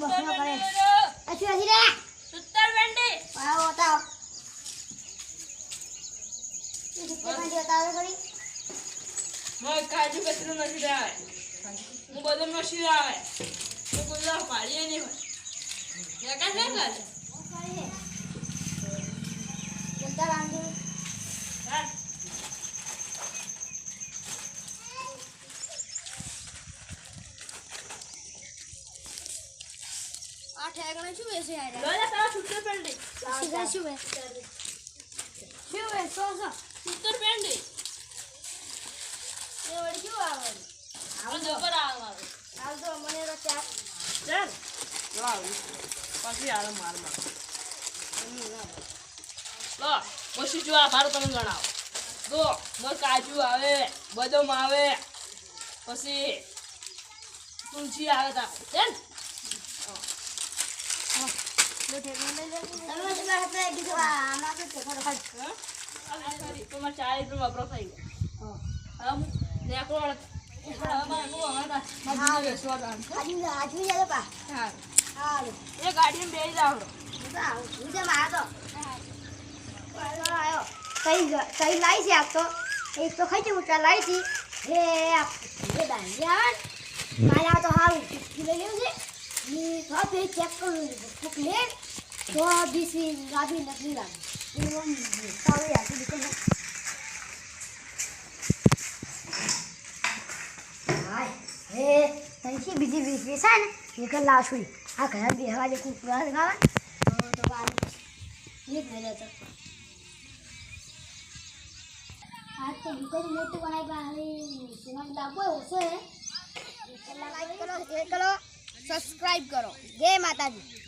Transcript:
બસનો કરે. કાજુ કતરું નથી રાય. હું બદમ નથી રાય. તો કુલ્લા પાડીએ નહીં. હોય મેં કાજુ ઠેકાણે શું બેસે યાર? લોલા તારા સૂત્ર પેન્ડી સીધા શું બે શું બે સો સો. સૂત્ર પેન્ડી એ વળી શું આવે મારું હાલ તો મને તો ચાર. ચાલ. પછી આલે માર માર લો પછી જો આ ભારું તમે ગણાવો. જો મોર કાજુ આવે બદામ આવે. પછી તુલસી આવે તા ચાલ. કઈ લાવી છે આપ તો એક તો ખાઈ ઉઠા લાવી હતી એ આવે મારા તો હારું લઈ લેવું છે ની બે ચેક કરું બુક લે તો બીસી લાવી નથી લાગી એવું સારું તું હાય હે તને બીજી વીસ વીસ છે. ને એ કર લાવશું આ ઘણા બેહવા જે કુકરા ગાવા તો વાર એક મેલે તો આ તો દુકાન મોટું બનાવી હવે તેમાં લાભો ઓછો હે લાઈક કરો શેર કરો. સબસ્ક્રાઇબ કરો. જય માતાજી.